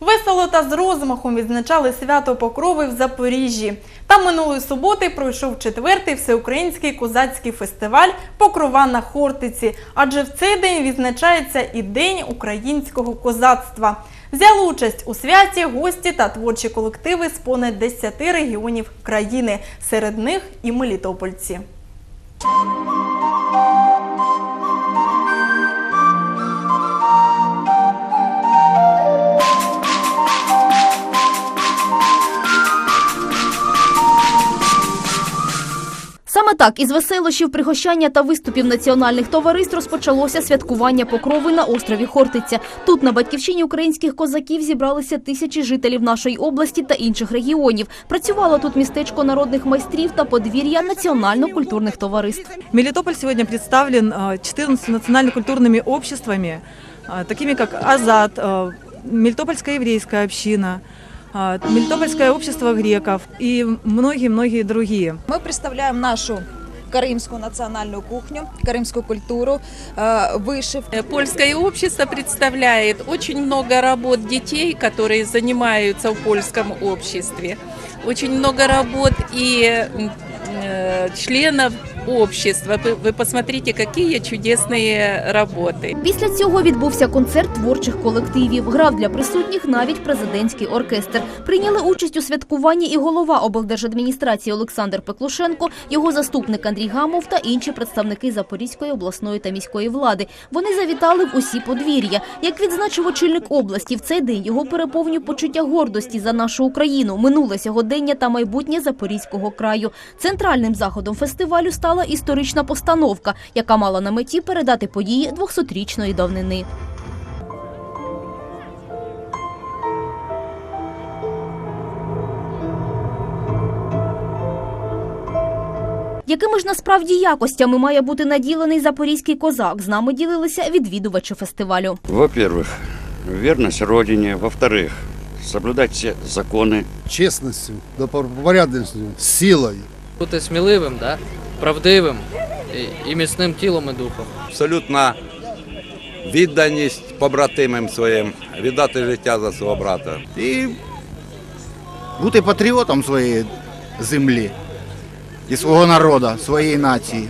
Весело та з розмахом відзначали свято Покрови в Запоріжжі. Там минулої суботи пройшов четвертий всеукраїнський козацький фестиваль Покрова на Хортиці, адже в цей день відзначається і День українського козацтва. Взяли участь у святі гості та творчі колективи з понад 10 регіонів країни, серед них і мелітопольці. Саме так із веселощів, пригощання та виступів національних товариств розпочалося святкування покрови на острові Хортиця. Тут на батьківщині українських козаків зібралися тисячі жителів нашої області та інших регіонів. Працювало тут містечко народних майстрів та подвір'я національно-культурних товариств. Мелитополь сегодня представлен э, 14 национально-культурными обществами, э, такими как Азат, э, Мелитопольская еврейская община, э, Мелитопольское общество греков и многие-многие другие. Ми представляємо нашу каримську національну кухню, каримську культуру, е, вишив. Э, Польское общество представляет очень много работ детей, которые занимаются в польском обществе. Очень много работ и м, э, членов общества. Вы, вы посмотрите, какие чудесные работы. Після цього відбувся концерт творчих колективів. Грав для присутніх навіть президентський оркестр. Прийняли участь у святкуванні і голова облдержадміністрації Олександр Пеклушенко, його заступник Андрій Гамов та інші представники Запорізької обласної та міської влади. Вони завітали в усі подвір'я. Як відзначив очільник області, в цей день його переповнює почуття гордості за нашу Україну, минуле сьогодення та майбутнє Запорізького краю. Центральним заходом фестивалю стала історична постановка, яка мала на меті передати події 200-річної давнини. Якими ж насправді якостями має бути наділений запорізький козак? З нами ділилися відвідувачі фестивалю. Во-первых, верность Родине. Во-вторых, соблюдать все законы. чесностью, добропорядностью, силой. бути сміливим, да? Правдивим і, і міцним тілом і духом. абсолютна відданість побратимам своїм, віддати життя за свого брата. І бути патріотом своєї землі і свого народу, своєї нації.